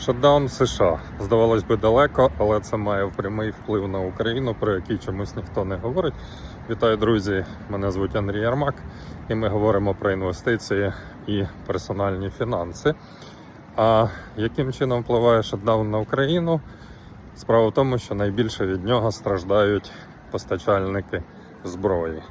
Шатдаун США. Здавалось би, далеко, але це має прямий вплив на Україну, про який чомусь ніхто не говорить. Вітаю, друзі! Мене звуть Андрій Ярмак, і ми говоримо про інвестиції і персональні фінанси. А яким чином впливає шатдаун на Україну? Справа в тому, що найбільше від нього страждають постачальники зброї.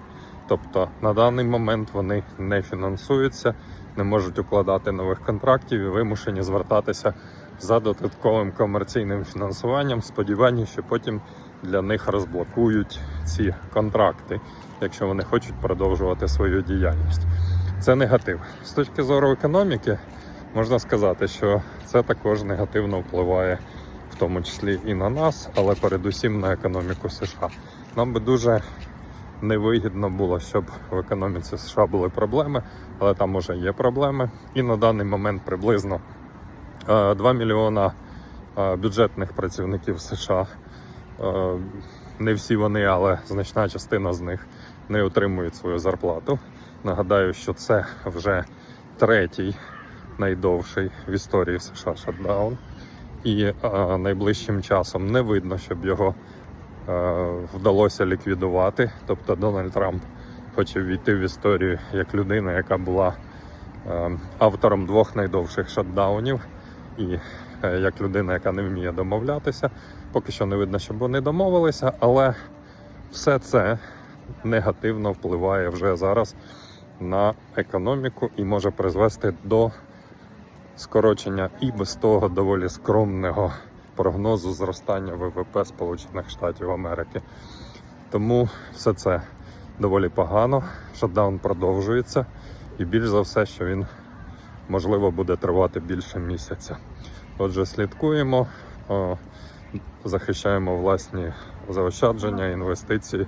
Тобто на даний момент вони не фінансуються, не можуть укладати нових контрактів і вимушені звертатися за додатковим комерційним фінансуванням. Сподівання, що потім для них розблокують ці контракти, якщо вони хочуть продовжувати свою діяльність. Це негатив. З точки зору економіки, можна сказати, що це також негативно впливає, в тому числі і на нас, але передусім на економіку США. Нам би дуже невигідно було, щоб в економіці США були проблеми, але там уже є проблеми. І на даний момент приблизно е, 2 мільйона е, бюджетних працівників США. е, Не всі вони, але значна частина з них не отримують свою зарплату. Нагадаю, що це вже третій найдовший в історії США шатдаун. І е, найближчим часом не видно, щоб його е, вдалося ліквідувати. Тобто Дональд Трамп хоче війти в історію як людина, яка була е, автором двох найдовших шатдаунів, і е, як людина, яка не вміє домовлятися. Поки що не видно, щоб вони домовилися, але все це негативно впливає вже зараз на економіку і може призвести до скорочення і без того доволі скромного прогнозу зростання ВВП Сполучених Штатів Америки. Тому все це доволі погано. Шатдаун продовжується, і більш за все, що він можливо буде тривати більше місяця. Отже, слідкуємо, захищаємо власні заощадження, інвестиції,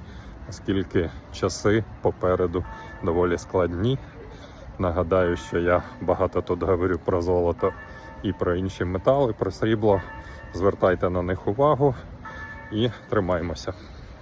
оскільки часи попереду доволі складні. Нагадаю, що я багато тут говорю про золото і про інші метали, про срібло. Звертайте на них увагу і тримаймося.